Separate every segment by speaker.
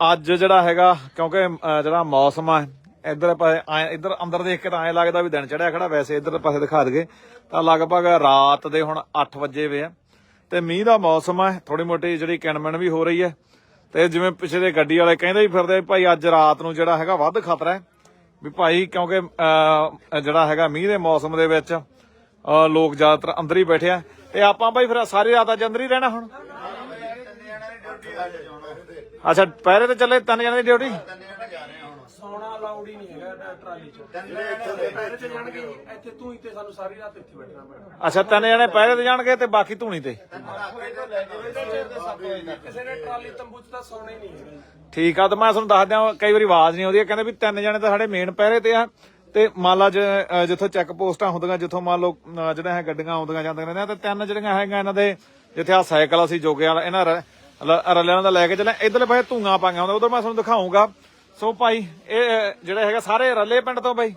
Speaker 1: ਅੱਜ ਜਿਹੜਾ ਹੈਗਾ, ਕਿਉਂਕਿ ਜਿਹੜਾ ਮੌਸਮ ਆ, ਇੱਧਰ ਪਾਸੇ ਇੱਧਰ ਅੰਦਰ ਦੇਖ ਕੇ ਤਾਂ ਐਂ ਲੱਗਦਾ ਵੀ ਦਿਨ ਚੜਿਆ ਖੜਾ, ਵੈਸੇ ਇੱਧਰ ਪਾਸੇ ਦਿਖਾ ਦਗੇ ਤਾਂ ਲਗਭਗ ਰਾਤ ਦੇ ਹੁਣ 8 ਵਜੇ ਵੇ ਆ। ਤੇ ਮੀਂਹ ਦਾ ਮੌਸਮ ਆ ਥੋੜੀ ਮੋਟੀ ਜਿਹੜੀ ਕਿਣਮਣ ਵੀ ਹੋ ਰਹੀ ਹੈ ਤੇ ਜਿਵੇਂ ਪਿਛਲੇ ਗੱਡੀ ਵਾਲੇ ਕਹਿੰਦੇ ਵੀ ਫਿਰਦੇ ਭਾਈ ਅੱਜ ਰਾਤ ਨੂੰ ਜਿਹੜਾ ਹੈਗਾ ਵੱਧ ਖਤਰਾ ਹੈ। ਵੀ ਭਾਈ ਕਿਉਂਕਿ ਜਿਹੜਾ ਹੈਗਾ ਮੀਂਹ ਦੇ ਮੌਸਮ ਦੇ ਵਿੱਚ ਲੋਕ ਜ਼ਿਆਦਾਤਰ ਅੰਦਰ ਹੀ ਬੈਠੇ ਆ। ਤੇ ਆਪਾਂ ਭਾਈ ਫਿਰ ਸਾਰੀ ਰਾਤ ਅੱਜ ਅੰਦਰ ਹੀ ਰਹਿਣਾ ਹੁਣ? ਅੱਛਾ ਪਹਿਰੇ ਤੇ ਚੱਲੇ ਤਿੰਨ ਜਣੇ ਦੀ ਡਿਊਟੀ?
Speaker 2: ਸੌਣਾ ਅਲਾਉਡ ਹੀ ਨਹੀਂ ਹੈਗਾ ਟ- ਟਰਾਲੀ 'ਚ। ਪਹਿਲੇ ਤੇ ਜਾਣਗੇ ਜੀ, ਇੱਥੇ ਤੂੰ ਹੀ ਤੇ ਸਾਨੂੰ ਸਾਰੀ ਰਾਤ ਇੱਥੇ ਬੈਠਣਾ ਪੈਣਾ।
Speaker 1: ਅੱਛਾ ਤਿੰਨ ਜਣੇ ਪਹਿਰੇ ਤੇ ਜਾਣਗੇ ਤੇ ਬਾਕੀ ਧੂਣੀ ਤੇ।
Speaker 2: ਕਿਸੇ ਨੇ ਟਰਾਲੀ ਤੰਬੂ 'ਚ ਤਾਂ ਸੌਣਾ ਹੀ ਨਹੀਂ ਹੈਗਾ।
Speaker 1: ਠੀਕ ਆ ਤਾਂ ਮੈਂ ਤੁਹਾਨੂੰ ਦੱਸ ਦਿਆਂ ਕਈ ਵਾਰੀ ਆਵਾਜ਼ ਨਹੀਂ ਆਉਂਦੀ। ਕਹਿੰਦੇ ਵੀ ਤਿੰਨ ਜਣੇ ਤਾਂ ਸਾਡੇ ਮੇਨ ਪਹਿਰੇ ਤੇ ਆ। ਤੇ ਮੰਨ ਲਾ ਜ- ਅ, ਜਿੱਥੋਂ ਚੈੱਕ ਪੋਸਟਾਂ ਹੁੰਦੀਆਂ ਜਿੱਥੋਂ ਮੰਨ ਲਓ ਅ, ਜਿਹੜਾ ਹੈ ਗੱਡੀਆਂ ਆਉਂਦੀਆਂ ਜਾਂਦੀਆਂ ਰਹਿੰਦੀਆਂ ਤੇ ਤਿੰਨ ਜਿਹੜੀਆਂ ਹੈਗੀਆਂ ਇਹਨਾਂ ਦੇ ਜਿੱਥੇ ਆ ਸਾਈਕਲ ਅਸੀਂ ਜੋਗੇ ਵਾਲਾ ਇਹਨਾਂ ਰ- ਰੱਲਿਆਂ ਦਾ ਲੈ ਕੇ ਚੱਲੇ। ਇਧਰਲੇ ਪਾਸੇ ਧੂਆਂ ਪਾਈਆਂ ਹੁੰਦਾ ਉਧਰ ਮੈਂ ਤੁਹਾਨੂੰ ਦਿਖਾਉਂਗਾ ਸੋ ਭਾਈ, ਇਹ ਜਿਹੜੇ ਹੈਗੇ ਸਾਰੇ ਰੱਲੇ ਪਿੰਡ ਤੋਂ ਬਾਈ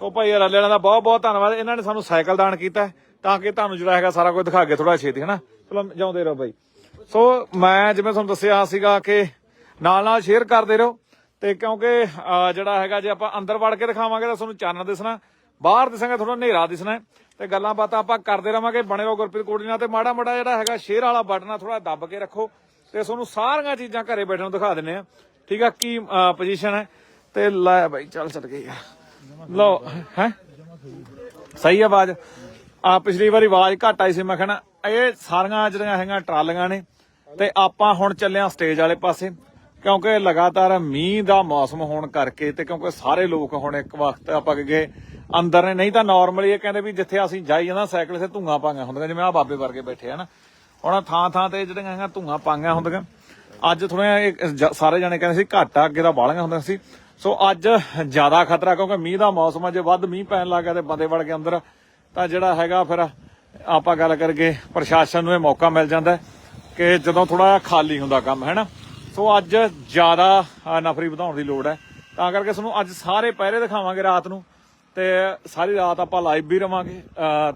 Speaker 1: ਸੋ ਭਾਈ, ਇਹ ਦਾ ਬਹੁਤ ਬਹੁਤ ਧੰਨਵਾਦ। ਇਹਨਾਂ ਨੇ ਸਾਨੂੰ ਸਾਈਕਲ ਦਾਨ ਕੀਤਾ ਤਾਂ ਕਿ ਤੁਹਾਨੂੰ ਜਿਹੜਾ ਹੈਗਾ ਸਾਰਾ ਕੁਝ ਦਿਖਾ ਕੇ ਥੋੜਾ ਛੇਤੀ, ਹਨਾ? ਚਲੋ, ਜਾਉਂਦੇ ਰਹੋ ਬਾਈ ਸੋ ਮੈਂ ਜਿਵੇਂ ਤੁਹਾਨੂੰ ਦੱਸਿਆ ਸੀਗਾ ਕਿ ਨਾਲ ਨਾਲ ਸ਼ੇਅਰ ਕਰਦੇ ਰਹੋ, ਤੇ ਕਿਉਂਕਿ ਜਿਹੜਾ ਹੈਗਾ ਜੇ ਆਪਾਂ ਅੰਦਰ ਵੜ ਕੇ ਦਿਖਾਵਾਂਗੇ ਤਾਂ ਤੁਹਾਨੂੰ ਚਾਨਣ ਦਿਸਣਾ, ਬਾਹਰ ਦਿਸਾਂਗੇ ਥੋੜਾ ਹਨੇਰਾ ਦਿਸਣਾ ਤੇ ਗੱਲਾਂ ਬਾਤਾਂ ਆਪਾਂ ਕਰਦੇ ਰਵਾਂਗੇ। ਬਣੇ ਰਹੋ ਗੁਰਪ੍ਰੀਤ ਕੋਟਲੀ ਨਾਲ, ਤੇ ਮਾੜਾ ਮਾੜਾ ਜਿਹੜਾ ਹੈਗਾ ਸ਼ੇਅਰ ਵਾਲਾ ਬਟਨ ਆ ਥੋੜਾ ਦੱਬ ਕੇ ਰੱਖੋ। ਤੇ ਤੁਹਾਨੂੰ ਸਾਰੀਆਂ ਚੀਜ਼ਾਂ ਘਰੇ ਬੈਠੇ ਨੂੰ ਦਿਖਾ ਦਿੰਨੇ ਆ। ਠੀਕ ਆ, ਕੀ ਪੋਜੀਸ਼ਨ ਹੈ? ਤੇ ਲੈ ਬਾਈ, ਚੱਲ ਚੱਲ ਗਈ ਲਓ, ਹੈ? ਸਹੀ ਆਵਾਜ਼। ਆ, ਪਿਛਲੀ ਵਾਰੀ ਆਵਾਜ਼ ਘੱਟ ਆਈ ਸੀ, ਮੈਂ ਕਹਿਣਾ ਇਹ ਸਾਰੀਆਂ ਜਿਹੜੀਆਂ ਹੈਗੀਆਂ ਟਰਾਲੀਆਂ ਨੇ, ਤੇ ਆਪਾਂ ਹੁਣ ਚੱਲਿਆ ਸਟੇਜ ਵਾਲੇ ਪਾਸੇ, ਕਿਉਂਕਿ ਲਗਾਤਾਰ ਮੀਂਹ ਦਾ ਮੌਸਮ ਹੋਣ ਕਰਕੇ ਤੇ ਕਿਉਂਕਿ ਸਾਰੇ ਲੋਕ ਹੁਣ ਇੱਕ ਵਕਤ ਆਪਾਂ ਗਏ ਅੰਦਰ ਨੇ। ਨਹੀਂ ਤਾਂ ਨਾਰਮਲੀ ਇਹ ਕਹਿੰਦੇ ਵੀ ਜਿੱਥੇ ਅਸੀਂ ਜਾਈ ਜਾਂਦਾ ਸਾਈਕਲ ਤੇ ਧੂਆਂ ਪਾਈਆਂ ਹੁੰਦੀਆਂ ਜਿਵੇਂ ਆ ਬਾਬੇ ਵਰਗੇ ਬੈਠੇ ਆ ਹੁਣ ਥਾਂ ਥਾਂ ਤੇ ਜਿਹੜੀਆਂ ਹੈਗੀਆਂ ਧੂਆਂ ਪਾਈਆਂ ਹੁੰਦੀਆਂ। ਅੱਜ ਥੋੜਾ ਸਾਰੇ ਜਾਣੇ ਕਹਿੰਦੇ ਸੀ ਘੱਟ ਅੱਗੇ ਤਾਂ ਬਾਲੀਆਂ ਹੁੰਦੀਆਂ ਸੀ। ਸੋ ਅੱਜ ਜ਼ਿਆਦਾ ਖਤਰਾ ਕਿਉਂਕਿ ਮੀਂਹ ਦਾ ਮੌਸਮ ਹੈ ਜੇ ਵੱਧ ਮੀਂਹ ਪੈਣ ਲੱਗ ਗਿਆ ਤੇ ਬੰਦੇ ਵੜ ਕੇ ਅੰਦਰ, ਤਾਂ ਜਿਹੜਾ ਹੈਗਾ ਫਿਰ ਆਪਾਂ ਗੱਲ ਕਰਕੇ ਪ੍ਰਸ਼ਾਸਨ ਨੂੰ ਇਹ ਮੌਕਾ ਮਿਲ ਜਾਂਦਾ ਕਿ ਜਦੋਂ ਥੋੜਾ ਖਾਲੀ ਹੁੰਦਾ ਕੰਮ, ਹੈ ਨਾ? ਸੋ ਅੱਜ ਜ਼ਿਆਦਾ ਨਫਰੀ ਵਧਾਉਣ ਦੀ ਲੋੜ ਹੈ। ਤਾਂ ਕਰਕੇ ਤੁਹਾਨੂੰ ਅੱਜ ਸਾਰੇ ਪਹਿਰੇ ਦਿਖਾਵਾਂਗੇ ਰਾਤ ਨੂੰ ਤੇ ਸਾਰੀ ਰਾਤ ਆਪਾਂ ਲਾਈਵ ਵੀ ਰਵਾਂਗੇ।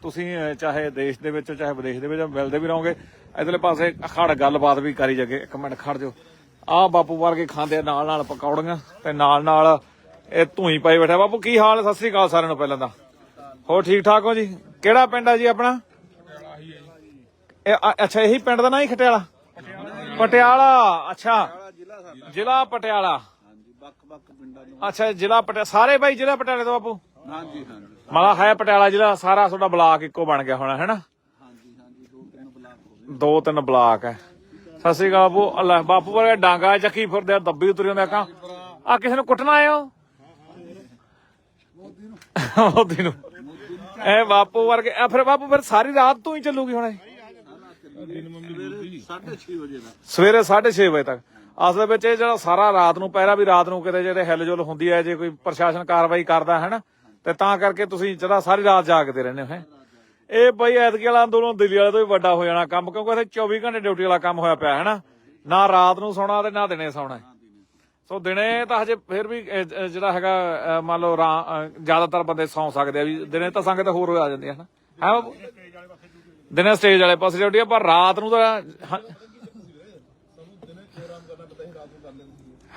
Speaker 1: ਤੁਸੀਂ ਚਾਹੇ ਦੇਸ਼ ਦੇ ਵਿੱਚ, ਚਾਹੇ ਵਿਦੇਸ਼ ਦੇ ਵਿੱਚ ਮਿਲਦੇ ਵੀ ਰਹੋਗੇ। ਇਧਰਲੇ ਪਾਸੇ ਖੜ ਗੱਲਬਾਤ ਵੀ ਕਰੀ ਜਗੇ। ਇੱਕ ਮਿੰਟ ਖੜ ਜਾਓ। ਆ ਬਾਪੂ ਵਰਗੇ ਖਾਂਦੇ ਨਾਲ ਨਾਲ ਪਕੌੜੀਆਂ ਤੇ ਨਾਲ ਨਾਲ ਇਹ ਧੂਈ ਪਾਈ ਬੈਠਾ। ਬਾਪੂ ਕੀ ਹਾਲ? ਸਤਿ ਸ੍ਰੀ ਅਕਾਲ ਸਾਰਿਆਂ ਨੂੰ ਪਹਿਲਾਂ ਤਾਂ। ਹੋ ਠੀਕ ਠਾਕ ਹੋ ਜੀ? ਕਿਹੜਾ ਪਿੰਡ ਆ ਜੀ ਆਪਣਾ? ਇਹ ਅੱਛਾ ਇਹੀ ਪਿੰਡ ਦਾ ਨਾਂ ਹੀ ਖਟਿਆਲਾ? ਪਟਿਆਲਾ ਅੱਛਾ। ਜ਼ਿਲ੍ਹਾ ਪਟਿਆਲਾ। ਅੱਛਾ ਜ਼ਿਲ੍ਹਾ ਪਟਿਆਲਾ ਸਾਰੇ ਬਾਈ ਜ਼ਿਲ੍ਹਾ ਪਟਿਆਲੇ ਤੋਂ ਬਾਪੂ?
Speaker 3: ਹਾਂਜੀ ਹਾਂਜੀ।
Speaker 1: ਮਲਾ ਹੈ ਪਟਿਆਲਾ ਜ਼ਿਲ੍ਹਾ ਸਾਰਾ ਤੁਹਾਡਾ ਬਲਾਕ ਇੱਕੋ ਬਣ ਗਿਆ ਹੋਣਾ ਹੈਨਾ
Speaker 3: ਹਾਂਜੀ ਹਾਂਜੀ ਦੋ ਤਿੰਨ ਬਲਾਕ ਹੋ ਗਏ
Speaker 1: ਦੋ ਤਿੰਨ ਬਲਾਕ ਹੈ ਸਤਿ ਸ੍ਰੀ ਅਕਾਲ ਬਾਪੂ, ਅੱਲਾ, ਬਾਪੂ ਵਰਗੇ ਡਾਂਗਾ ਚੱਕੀ ਫਿਰਦੇ ਆ ਦੱਬੀ ਉਤਰੀ ਹੁੰਦੇ ਆ ਆ ਕਿਸੇ ਨੂੰ ਕੁੱਟਣਾ ਆਇਓ ਮੋਦੀ ਨੂੰ। ਐ ਬਾਪੂ ਵਰਗੇ ਆ ਫਿਰ ਬਾਪੂ ਫਿਰ ਸਾਰੀ ਰਾਤ ਤੋਂ ਹੀ ਚੱਲੂਗੀ ਹੁਣ ਇਹ।
Speaker 3: ਸਵੇਰੇ 6:30 ਵਜੇ
Speaker 1: ਸਵੇਰੇ 6:30 ਵਜੇ ਤੱਕ। ਅਸਲ ਵਿੱਚ ਇਹ ਜਿਹੜਾ ਸਾਰਾ ਰਾਤ ਨੂੰ ਪਹਿਰਾ ਵੀ ਰਾਤ ਨੂੰ ਕਿਤੇ ਜਿਹੜੇ ਹਿਲਜੁਲ ਹੁੰਦੀ ਹੈ ਜੇ ਕੋਈ ਪ੍ਰਸ਼ਾਸਨ ਕਾਰਵਾਈ ਕਰਦਾ ਹੈ ਨਾ ਤੇ ਤਾਂ ਕਰਕੇ ਤੁਸੀਂ ਜਿਹੜਾ ਸਾਰੀ ਰਾਤ ਜਾਗਦੇ ਰਹਿੰਦੇ ਹੋ, ਹੈ। ਇਹ ਬਈ ਐਤਕੀ ਵਾਲਾ ਅੰਦੋਲਨ ਦਿੱਲੀ ਵਾਲੇ ਤੋਂ ਵੀ ਵੱਡਾ ਹੋ ਜਾਣਾ ਕੰਮ, ਕਿਉਂਕਿ ਇੱਥੇ 24 ਘੰਟੇ ਡਿਊਟੀ ਵਾਲਾ ਕੰਮ ਹੋਇਆ ਪਿਆ ਹੈ ਨਾ ਨਾ ਰਾਤ ਨੂੰ ਸੌਣਾ ਤੇ ਨਾ ਦਿਨੇ ਸੌਣਾ। ਸੋ ਦਿਨੇ ਤਾਂ ਹਜੇ ਫਿਰ ਵੀ ਜਿਹੜਾ ਹੈਗਾ ਮੰਨ ਲਓ ਜ਼ਿਆਦਾਤਰ ਬੰਦੇ ਸੌਂ ਸਕਦੇ ਆ ਵੀ ਦਿਨੇ ਤਾਂ ਸੰਗਤ ਹੋਰ ਆ ਜਾਂਦੀ ਹੈ ਨਾ ਦਿਨੇ ਸਟੇਜ ਵਾਲੇ ਪਾਸੇ ਡਿਊਟੀ ਆ, ਪਰ ਰਾਤ ਨੂੰ ਤਾਂ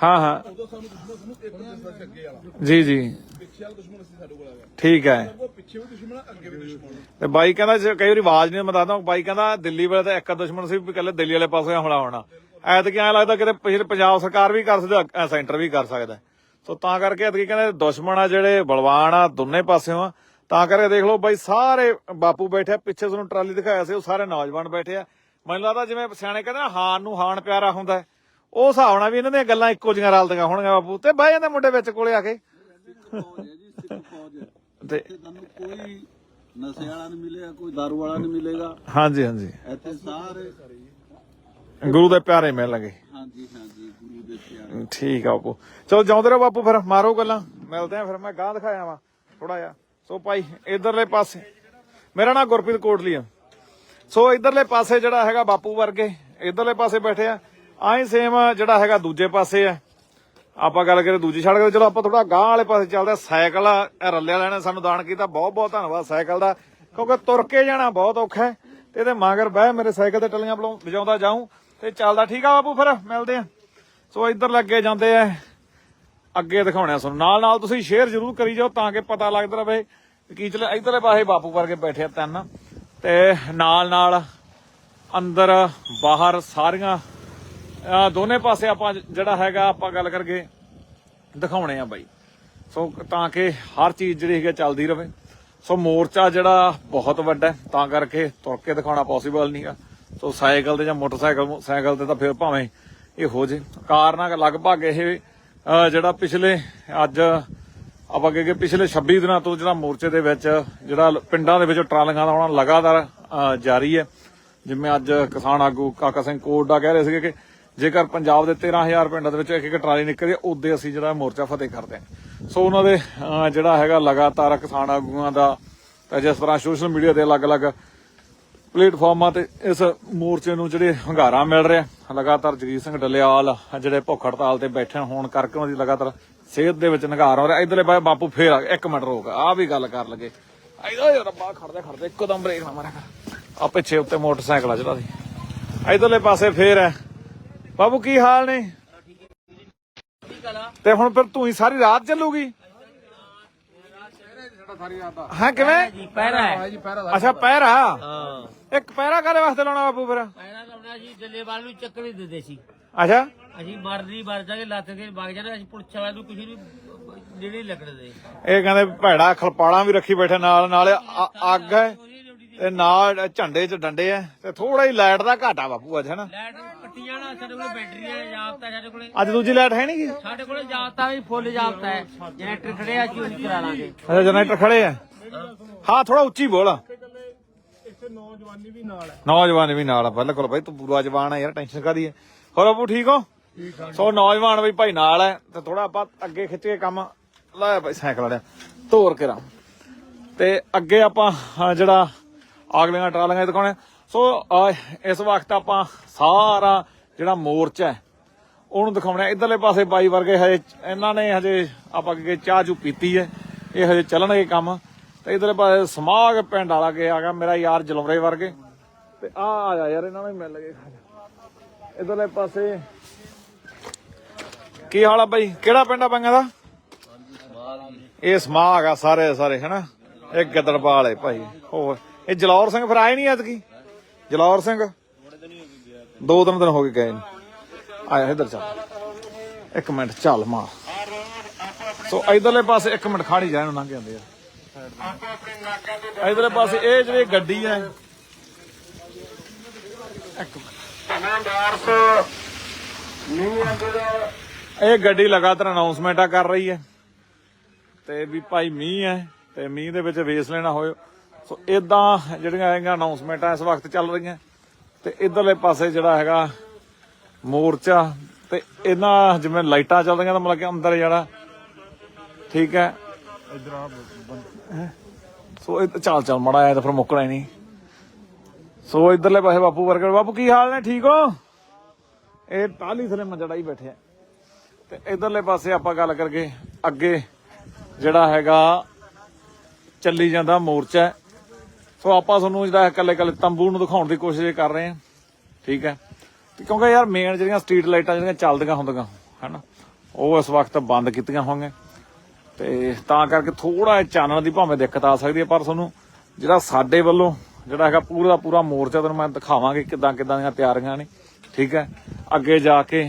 Speaker 1: ਹਾਂ- ਹਾਂ।
Speaker 3: ਉਦੋਂ ਸਾਨੂੰ ਦੁਸ਼ਮਣ ਸਾਨੂੰ ਇੱਕ ਦਿਨ ਅੱਗੇ ਵਾਲਾ
Speaker 1: ਜੀ ਜੀ।
Speaker 3: ਪਿੱਛੇ ਵਾਲਾ ਦੁਸ਼ਮਣ ਸੀ ਸਾਡੇ ਕੋਲ ਆ ਗਿਆ
Speaker 1: ਠੀਕ ਹੈ।
Speaker 3: ਉਹ ਪਿੱਛੇ ਵੀ ਦੁਸ਼ਮਣ ਆ, ਅੱਗੇ ਵੀ ਦੁਸ਼ਮਣ ਆ।
Speaker 1: ਤੇ ਬਾਈ ਕਹਿੰਦਾ ਜੇ ਕਈ ਵਾਰੀ ਆਵਾਜ਼ ਨਹੀਂ ਮੈਂ ਦੱਸਦਾ ਬਾਈ ਕਹਿੰਦਾ ਦਿੱਲੀ ਵਾਲੇ ਤਾਂ ਇੱਕ ਦੁਸ਼ਮਣ ਸੀ ਵੀ ਕੱਲੇ ਦਿੱਲੀ ਵਾਲੇ ਪਾਸੇ ਹਮਲਾ ਹੋਣਾ। ਐਤਕੀ ਐਂ ਲੱਗਦਾ ਕਿਤੇ ਪਿਛਲੇ ਪੰਜਾਬ ਸਰਕਾਰ ਵੀ ਕਰ ਸਕਦਾ ਸੈਂਟਰ ਵੀ ਕਰ ਸਕਦਾ। ਸੋ ਤਾਂ ਕਰਕੇ ਐਤਕੀ ਕਹਿੰਦੇ ਦੁਸ਼ਮਣ ਆ ਜਿਹੜੇ ਬਲਵਾਨ ਆ ਦੋਨੇ ਪਾਸਿਓਂ ਆ। ਤਾਂ ਕਰਕੇ ਦੇਖ ਲਓ ਬਾਈ ਸਾਰੇ ਬਾਪੂ ਬੈਠੇ ਆ, ਪਿੱਛੇ ਤੁਹਾਨੂੰ ਟਰਾਲੀ ਦਿਖਾਇਆ ਸੀ ਉਹ ਸਾਰੇ ਨੌਜਵਾਨ ਬੈਠੇ ਆ। ਮੈਨੂੰ ਲੱਗਦਾ ਜਿਵੇਂ ਸਿਆਣੇ ਕਹਿੰਦੇ ਨਾ ਹਾਨ ਨੂੰ ਹਾਨ ਪਿਆਰਾ ਹੁੰਦਾ ਹੈ। ਉਹ ਹਿਸਾਬ ਨਾਲ ਵੀ ਇਹਨਾਂ ਦੀਆਂ ਗੱਲਾਂ ਇੱਕੋ ਜਿਹੀਆਂ ਰਲਦੀਆਂ ਹੋਣਗੀਆਂ ਬਾਪੂ। ਤੇ ਬਹਿ ਜਾਂਦੇ ਮੁੰਡੇ ਵਿੱਚ ਕੋਲੇ ਆ ਕੇ। ਤੇ
Speaker 3: ਇੱਥੇ ਤੁਹਾਨੂੰ ਕੋਈ ਨਸ਼ੇ ਵਾਲਾ ਨਹੀਂ ਮਿਲੇਗਾ ਕੋਈ ਦਾਰੂ ਵਾਲਾ ਨਹੀਂ ਮਿਲੇਗਾ।
Speaker 1: ਹਾਂਜੀ ਹਾਂਜੀ।
Speaker 3: ਇੱਥੇ ਸਾਰੇ
Speaker 1: ਗੁਰੂ ਦੇ ਪਿਆਰੇ ਮਿਲਣਗੇ।
Speaker 3: ਹਾਂਜੀ ਹਾਂਜੀ ਗੁਰੂ ਦੇ ਪਿਆਰੇ।
Speaker 1: ਠੀਕ ਆ ਬਾਪੂ। ਚਲੋ ਜਾਉਂਦੇ ਰਹੋ ਬਾਪੂ ਫਿਰ ਮਾਰੋ ਗੱਲਾਂ। ਮਿਲਦੇ ਆ ਫਿਰ ਮੈਂ ਗਾਂ ਦਿਖਾਇਆ ਵਾ ਥੋੜਾ ਜਿਹਾ। ਸੋ ਭਾਈ ਇਧਰਲੇ ਪਾਸੇ। ਮੇਰਾ ਨਾਮ ਗੁਰਪ੍ਰੀਤ ਕੋਟਲੀ ਆ। ਸੋ ਇਧਰਲੇ ਪਾਸੇ ਜਿਹੜਾ ਹੈਗਾ ਬਾਪੂ ਵਰਗੇ ਇਧਰਲੇ ਪਾਸੇ ਬੈਠੇ ਆ। ਆਹੀ ਸੇਮ ਜਿਹੜਾ ਹੈਗਾ ਦੂਜੇ ਪਾਸੇ ਆ। ਆਪਾਂ ਗੱਲ ਕਰੀਏ ਦੂਜੀ ਸੜਕ ਤੇ ਚਲੋ ਆਪਾਂ ਥੋੜਾ ਗਾਂ ਵਾਲੇ ਪਾਸੇ ਚੱਲਦੇ ਸਾਈਕਲ ਰੱਲੇ ਵਾਲਿਆਂ ਨੇ ਸਾਨੂੰ ਦਾਨ ਕੀਤਾ, ਬਹੁਤ ਬਹੁਤ ਧੰਨਵਾਦ ਸਾਈਕਲ ਦਾ, ਕਿਉਂਕਿ ਤੁਰ ਕੇ ਜਾਣਾ ਬਹੁਤ ਔਖਾ ਹੈ। ਤੇ ਇਹਦੇ ਮਗਰ ਬਹਿ ਮੇਰੇ ਸਾਈਕਲ ਤੇ ਟੱਲੀਆਂ ਵਜਾਉਂਦਾ ਜਾਊਂ, ਤੇ ਚੱਲਦਾ ਠੀਕ ਆ ਬਾਪੂ ਫਿਰ, ਮਿਲਦੇ ਆ। ਸੋ ਇੱਧਰ ਲੱਗੇ ਜਾਂਦੇ ਆ, ਅੱਗੇ ਦਿਖਾਉਣੇ ਆ ਤੁਹਾਨੂੰ। ਨਾਲ ਨਾਲ ਤੁਸੀਂ ਸ਼ੇਅਰ ਜ਼ਰੂਰ ਕਰੀ ਜਾਓ ਤਾਂ ਕਿ ਪਤਾ ਲੱਗਦਾ ਰਹੇ ਵੀ ਕੀ ਚਲੇ ਇਧਰਲੇ ਪਾਸੇ ਬਾਪੂ ਵਰਗੇ ਬੈਠੇ ਆ ਤਿੰਨ। ਤੇ ਨਾਲ ਨਾਲ ਅੰਦਰ ਬਾਹਰ ਸਾਰੀਆਂ ਦੋਨੇ ਪਾਸੇ ਆਪਾਂ ਜਿਹੜਾ ਹੈਗਾ, ਆਪਾਂ ਗੱਲ ਕਰਕੇ ਦਿਖਾਉਣੇ ਆ ਬਾਈ। ਸੋ ਤਾਂ ਕਿ ਹਰ ਚੀਜ਼ ਜਿਹੜੀ ਹੈਗੀ ਚੱਲਦੀ ਰਹੇ ਸੋ ਮੋਰਚਾ ਜਿਹੜਾ ਬਹੁਤ ਵੱਡਾ ਤਾਂ ਕਰਕੇ ਤੁਰ ਕੇ ਦਿਖਾਉਣਾ ਪੋਸੀਬਲ ਨਹੀਂਗਾ ਸੋ ਸਾਈਕਲ ਤੇ ਜਾਂ ਮੋਟਰਸਾਈਕਲ, ਸਾਈਕਲ ਤੇ ਤਾਂ ਫਿਰ ਭਾਵੇਂ ਇਹ ਹੋ ਜੇ। ਕਾਰ ਨਾਲ ਲਗਭਗ ਇਹ ਜਿਹੜਾ ਪਿਛਲੇ ਅੱਜ ਆਪਾਂ ਕਹੇ ਕਿ ਪਿਛਲੇ 26 ਦਿਨਾਂ ਤੋਂ ਜਿਹੜਾ ਮੋਰਚੇ ਦੇ ਵਿੱਚ, ਜਿਹੜਾ ਪਿੰਡਾਂ ਦੇ ਵਿੱਚ ਟਰਾਲੀਆਂ ਦਾ ਆਉਣਾ ਲਗਾਤਾਰ ਜਾਰੀ ਹੈ। ਜਿਵੇਂ ਅੱਜ ਕਿਸਾਨ ਆਗੂ ਕਾਕਾ ਸਿੰਘ ਕੋਟਡਾ ਕਹਿ ਰਹੇ ਸੀਗੇ ਕਿ ਜੇਕਰ ਪੰਜਾਬ ਦੇ 13000 ਪਿੰਡਾਂ ਦੇ ਵਿੱਚ ਇੱਕ ਇੱਕ ਟਰਾਲੀ ਨਿਕਲਦੀ ਹੈ ਉਦੋਂ ਅਸੀਂ ਜਿਹੜਾ ਮੋਰਚਾ ਫਤਿਹ ਕਰਦੇ ਹਾਂ। ਸੋ ਉਹਨਾਂ ਦੇ ਜਿਹੜਾ ਹੈਗਾ ਲਗਾਤਾਰ ਕਿਸਾਨ ਆਗੂਆਂ ਦਾ, ਤਾਂ ਜਿਸ ਤਰ੍ਹਾਂ ਸੋਸ਼ਲ ਮੀਡੀਆ ਤੇ ਅਲੱਗ-ਅਲੱਗ ਪਲੇਟਫਾਰਮਾਂ ਤੇ ਇਸ ਮੋਰਚੇ ਨੂੰ ਜਿਹੜੇ ਹੰਗਾਰਾ ਮਿਲ ਰਿਹਾ ਲਗਾਤਾਰ ਜਗੀਰ ਸਿੰਘ ਡੱਲੇਵਾਲ, ਜਿਹੜੇ ਭੁੱਖ ਹੜਤਾਲ ਤੇ ਬੈਠੇ ਹੋਣ ਕਰਕੇ ਉਹਨਾਂ ਦੀ ਲਗਾਤਾਰ ਸਿਹਤ ਦੇ ਵਿੱਚ ਨਿਗਾਰ ਹੋ ਰਿਹਾ। ਇਧਰਲੇ ਬਾਏ ਬਾਪੂ ਫੇਰ ਆ ਗਿਆ। ਇੱਕ ਮਿੰਟ ਰੋਕ, ਆ ਵੀ ਗੱਲ ਕਰ ਲਗੇ। ਇਧਰ ਰੱਬਾ, ਖੜਦੇ ਖੜਦੇ ਇੱਕਦਮ ਬ੍ਰੇਕ ਨਾ ਮਾਰਿਆ ਆ ਪਿੱਛੇ ਉੱਤੇ ਮੋਟਰਸਾਈਕਲ ਆ ਜਿਹੜਾ ਦੀ ਇਧਰਲੇ ਪਾਸੇ ਫੇਰ ਹੈ। ਬਾਬੂ, ਕੀ ਹਾਲ ਨੇ? ਤੇ ਹੁਣ ਫਿਰ ਤੂੰ ਹੀ ਸਾਰੀ ਰਾਤ ਚੱਲੂਗੀ? ਹਾਂ, ਕਿਵੇਂ?
Speaker 4: ਪਹਿਰਾ ਹੈ
Speaker 1: ਅੱਛਾ ਪਹਿਰਾ
Speaker 4: ਹਾਂ
Speaker 1: ਇੱਕ ਪਹਿਰਾ ਕਾਦੇ ਵਾਸਤੇ ਲਾਉਣਾ ਬਾਪੂ ਫਿਰ?
Speaker 4: ਪਹਿਰਾ ਕਰਨਾ ਜੀ ਜੱਲੇਵਾਲ ਨੂੰ ਚੱਕਰ ਦਿੰਦੇ ਸੀ
Speaker 1: ਅੱਛਾ।
Speaker 4: ਅਸੀਂ ਮਰਦੀ ਮਰ ਜਾਗੇ ਲੱਤ ਕੇ ਵਗ ਜਾਣਾ ਅਸੀਂ ਪੁਲਿਸ ਵਾਲਿਆਂ ਨੂੰ ਕਿਸੇ ਨੂੰ ਜਿਹੜੇ ਲੱਗਦੇ
Speaker 1: ਇਹ ਕਹਿੰਦੇ ਭੈੜਾ ਖਲਪਾਲਾ ਵੀ ਰੱਖੀ ਬੈਠੇ ਨਾਲ ਨਾਲ ਅੱਗ ਹੈ। ਤੇ ਨਾਲ ਝੰਡੇ 'ਚ ਡੰਡੇ ਐ ਤੇ ਥੋੜਾ ਹੀ ਲਾਈਟ ਦਾ ਘਾਟਾ ਬਾਪੂ ਅੱਜ ਹਨਾ?
Speaker 4: ਲਾਈਟ ਕੱਟੀ ਜਾਣਾ ਸਾਡੇ ਕੋਲੇ ਬੈਟਰੀਆਂ ਜਾਬਤਾ ਸਾਡੇ ਕੋਲੇ
Speaker 1: ਅੱਜ ਦੂਜੀ ਲਾਈਟ ਹੈ ਨਹੀਂ ਗੀ
Speaker 4: ਸਾਡੇ ਕੋਲੇ ਜਾਬਤਾ ਵੀ ਫੁੱਲ ਜਾਬਤਾ ਹੈ। ਜਨਰੇਟਰ ਖੜੇ ਆ ਉਹ ਕਰਾ ਲਾਂਗੇ।
Speaker 1: ਅੱਛਾ ਜਨਰੇਟਰ ਖੜੇ ਐ ਹਾਂ ਥੋੜਾ ਉੱਚੀ ਬੋਲ।
Speaker 2: ਨੌਜਵਾਨੀ ਵੀ ਨਾਲ ਹੈ
Speaker 1: ਨੌਜਵਾਨ ਵੀ ਨਾਲ ਆ ਬਿਲਕੁਲ ਬਾਈ ਤੂੰ ਪੂਰਾ ਜਵਾਨ ਆ ਯਾਰ ਟੈਨਸ਼ਨ ਕਾਦੀ ਐ ਹੋਰ ਬਾਪੂ ਠੀਕ ਹੋ? ਸੋ ਨੌਜਵਾਨ ਵੀ ਭਾਈ ਨਾਲ ਐ ਤੇ ਥੋੜਾ ਆਪਾਂ ਅੱਗੇ ਖਿੱਚ ਕੇ ਕੰਮ ਲਾਇਆ ਭਾਈ ਸਾਈਕਲ ਵਾਲਿਆ। ਤੋਰ ਕੇ ਰਾਂ। ਤੇ ਅੱਗੇ ਆਪਾਂ ਹਾਂ, ਜਿਹੜਾ ਅਗਲੀਆਂ ਟਰਾਲੀਆਂ ਦਿਖਾਉਣੇ। ਸੋ ਇਸ ਵਕਤ ਆਪਾਂ ਸਾਰਾ ਜਿਹੜਾ ਮੋਰਚਾ ਹੈ ਉਹਨੂੰ ਦਿਖਾਉਣਾ ਇਧਰਲੇ ਪਾਸੇ ਬਾਈ ਵਰਗੇ ਹਜੇ ਇਹਨਾਂ ਨੇ ਹਜੇ ਆਪਾਂ ਕਿ ਚਾਹ ਚੂ ਪੀਤੀ ਹੈ। ਇਹ ਹਜੇ ਚੱਲਣਗੇ ਕੰਮ। ਤੇ ਇਧਰਲੇ ਪਾਸੇ ਸਮਾਗ ਪਿੰਡ ਵਾਲਾ ਕੇ ਆ ਗਿਆ ਮੇਰਾ ਯਾਰ ਜਲੌਰੇ ਵਰਗੇ। ਤੇ ਆ ਆ ਜਾ ਯਾਰ ਇਹਨਾਂ ਨੂੰ ਮਿਲ ਗਏ। ਇਧਰਲੇ ਪਾਸੇ ਕੀ ਹਾਲ ਆ ਬਾਈ? ਕਿਹੜਾ ਪਿੰਡ ਆ ਬੰਗਾ ਦਾ? ਇਹ ਸਮਾਗ ਆ ਸਾਰੇ ਸਾਰੇ ਹਨਾ? ਇਹ ਗਿੱਦੜਪਾਲ ਹੈ ਭਾਈ ਹੋਰ। ਇਹ ਜਲੌਰ ਸਿੰਘ ਫਿਰ ਆਏ ਨਹੀਂ ਐਤਕੀ ਜਲੌਰ ਸਿੰਘ? ਦੋ ਤਿੰਨ ਦਿਨ ਹੋ ਗਏ ਗਏ ਨੂੰ। ਆਇਆ ਇੱਧਰ ਚੱਲ। ਇੱਕ ਮਿੰਟ ਚੱਲ ਮਾਰ। ਸੋ ਇਧਰਲੇ ਪਾਸੇ ਇੱਕ ਮਿੰਟ ਖਾਣੀ ਜਾ ਲੰਘ ਜਾਂਦੇ ਯਾਰ ਇਧਰਲੇ ਪਾਸੇ ਇਹ ਜਿਹੜੀ ਗੱਡੀ ਹੈ ਇੱਕ ਮਿੰਟ। ਇਹ ਗੱਡੀ ਲਗਾਤਾਰ ਅਨਾਉਂਸਮੈਂਟਾਂ ਕਰ ਰਹੀ ਹੈ ਤੇ ਵੀ ਭਾਈ ਮੀਂਹ ਹੈ ਤੇ ਮੀਂਹ ਦੇ ਵਿੱਚ ਵੇਸ ਲੈਣਾ ਹੋਇਓ। ਸੋ ਇਦਾਂ ਜਿਹੜੀਆਂ ਹੈਗੀਆਂ ਅਨਾਉਂਸਮੈਂਟਾਂ ਇਸ ਵਕਤ ਚੱਲ ਰਹੀਆਂ। ਤੇ ਇਧਰਲੇ ਪਾਸੇ ਜਿਹੜਾ ਹੈਗਾ ਮੋਰਚਾ, ਤੇ ਇਹਨਾਂ ਜਿਵੇਂ ਲਾਈਟਾਂ ਚੱਲਦੀਆਂ ਤਾਂ ਮਤਲਬ ਕਿ ਅੰਦਰ ਜਿਹੜਾ, ਠੀਕ ਹੈ? ਹੈਂ? ਸੋ ਇਹ ਚੱਲ ਚੱਲ ਮੜਾ ਆਇਆ ਤਾਂ ਫਿਰ ਮੁੱਕਣਾ ਹੀ ਨਹੀਂ। ਸੋ ਇਧਰਲੇ ਪਾਸੇ ਬਾਪੂ ਵਰਗੜ, ਬਾਪੂ ਕੀ ਹਾਲ ਨੇ, ਠੀਕ ਹੋ? ਇਹ ਟਾਲੀ ਥਲੇ ਮੰਜੜਾ ਹੀ ਬੈਠੇ ਆ। ਤੇ ਇਧਰਲੇ ਪਾਸੇ ਆਪਾਂ ਗੱਲ ਕਰਕੇ ਅੱਗੇ ਜਿਹੜਾ ਹੈਗਾ ਚੱਲੀ ਜਾਂਦਾ ਮੋਰਚਾ। ਸੋ ਆਪਾਂ ਤੁਹਾਨੂੰ ਜਿਹੜਾ ਇਕੱਲੇ ਇਕੱਲੇ ਤੰਬੂ ਨੂੰ ਦਿਖਾਉਣ ਦੀ ਕੋਸ਼ਿਸ਼ ਕਰ ਰਹੇ ਹਾਂ। ਠੀਕ ਹੈ। ਕਿਉਂਕਿ ਯਾਰ ਮੇਨ ਜਿਹੜੀਆਂ ਸਟਰੀਟ ਲਾਈਟਾਂ ਜਿਹੜੀਆਂ ਚੱਲਦੀਆਂ ਹੁੰਦੀਆਂ, ਹਨਾ, ਉਹ ਇਸ ਵਕਤ ਬੰਦ ਕੀਤੀਆਂ ਹੋਣਗੀਆਂ ਤੇ ਤਾਂ ਕਰਕੇ ਥੋੜਾ ਚਾਨਣ ਦੀ ਭਾਵੇਂ ਦਿੱਕਤ ਆ ਸਕਦੀ ਹੈ, ਪਰ ਤੁਹਾਨੂੰ ਜਿਹੜਾ ਸਾਡੇ ਵੱਲੋਂ ਜਿਹੜਾ ਹੈਗਾ ਪੂਰਾ ਦਾ ਪੂਰਾ ਮੋਰਚਾ ਤੁਹਾਨੂੰ ਮੈਂ ਦਿਖਾਵਾਂਗੇ ਕਿਦਾਂ ਕਿਦਾਂ ਦੀਆਂ ਤਿਆਰੀਆਂ ਨੇ। ਠੀਕ ਹੈ। ਅੱਗੇ ਜਾ ਕੇ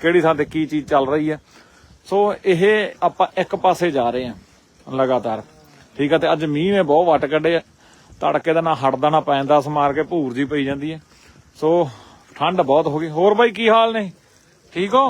Speaker 1: ਕਿਹੜੀ ਥਾਂ ਤੇ ਕੀ ਚੀਜ਼ ਚੱਲ ਰਹੀ ਹੈ। ਸੋ ਇਹ ਆਪਾਂ ਇੱਕ ਪਾਸੇ ਜਾ ਰਹੇ ਹਾਂ, ਲਗਾਤਾਰ। ਠੀਕ ਹੈ। ਤੇ ਅੱਜ ਮੀਂਹ ਨੇ ਬਹੁਤ ਵੱਟ ਕੱਢੇ ਆ। ਤੜਕੇ ਦਾ ਨਾ ਹਟਦਾ ਨਾ ਪੈਂਦਾ ਸਮਾਰ ਕੇ ਭੂਰ ਜੀ ਪਈ ਜਾਂਦੀ ਹੈ। ਸੋ ਠੰਡ ਬਹੁਤ ਹੋ ਗਈ। ਹੋਰ ਬਾਈ, ਕੀ ਹਾਲ ਨੇ? ਠੀਕ ਹੋ?